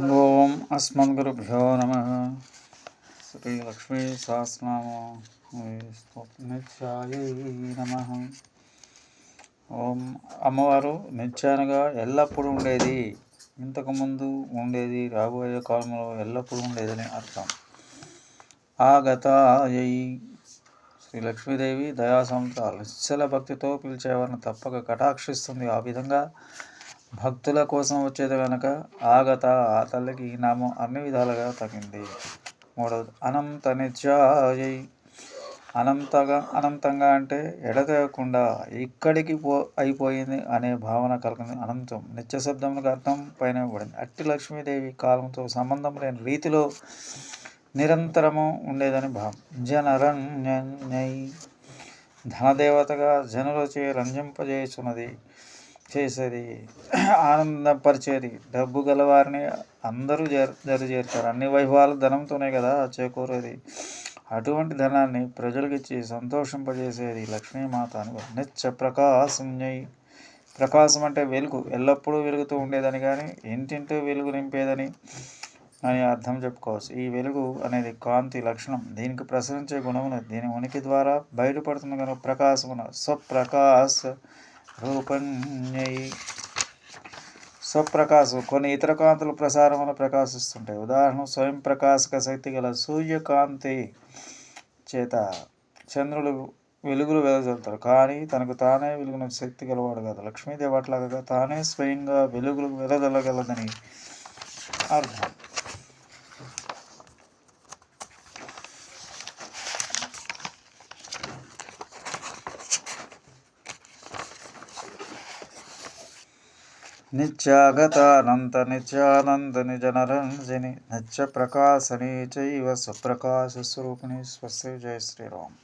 ఓం అస్మద్గురుభ్యో నమ. శ్రీ లక్ష్మీ సహస్రనామ నిత్యాయ నమ. ఓం అమ్మవారు నిత్యానుగా ఎల్లప్పుడూ ఉండేది. ఇంతకుముందు ఉండేది రాబోయే కాలంలో ఎల్లప్పుడూ ఉండేదని అర్థం. ఆగతాయై శ్రీ లక్ష్మీదేవి దయా నిశ్చల భక్తితో పిలిచేవారిని తప్పక కటాక్షిస్తుంది. ఆ విధంగా భక్తుల కోసం వచ్చేది కనుక ఆగత ఆ తల్లికి ఈ నామం అన్ని విధాలుగా తగింది. మూడవది అనంత నిత్యాయై. అనంతగా అనంతంగా అంటే ఎడతెగకుండా ఇక్కడికి పో అయిపోయింది అనే భావన కలిగింది అనంతం. నిత్య శబ్దములకు అర్థం పైన ఇవ్వబడింది. అట్టి లక్ష్మీదేవి కాలంతో సంబంధం లేని రీతిలో నిరంతరము ఉండేదని భావం. జనరంజై ధనదేవతగా జనులచే రంజింపజేస్తున్నది చేసేది ఆనందపరిచేది డబ్బు గలవారిని అందరూ జర చేరుతారు అన్ని వైభవాలు ధనంతోనే కదా చేకూరేది. అటువంటి ధనాన్ని ప్రజలకిచ్చి సంతోషింపజేసేది లక్ష్మీమాత అని నిత్య ప్రకాశంజై ప్రకాశం అంటే వెలుగు. ఎల్లప్పుడూ వెలుగుతూ ఉండేదని కానీ ఇంటింటూ వెలుగు నింపేదని అని అర్థం చెప్పుకోవచ్చు. ఈ వెలుగు అనేది కాంతి లక్షణం. దీనికి ప్రసరించే గుణం దీని ఉనికి ద్వారా బయటపడుతుంది కనుక ప్రకాశమున. స్వప్రకాశ రూపణ్యై. స్వప్రకాశం కొన్ని ఇతర కాంతులు ప్రసారమున ప్రకాశిస్తుంటాయి ఉదాహరణ స్వయం ప్రకాశక శక్తి గల సూర్యకాంతి చేత చంద్రులు వెలుగులు వెదజల్లుతారు కానీ తనకు తానే వెలుగున శక్తి గలవాడు కాదు. లక్ష్మీదేవి అట్లాగా తానే స్వయంగా వెలుగులు వెదజల్లగలదని అర్థం. నిత్యాగతానంత నిత్యానంద నిజనరంజని నిత్య ప్రకాశని చైవ స్వప్రకాశ స్వరూపిణి స్వస్తి జయ శ్రీరామ్.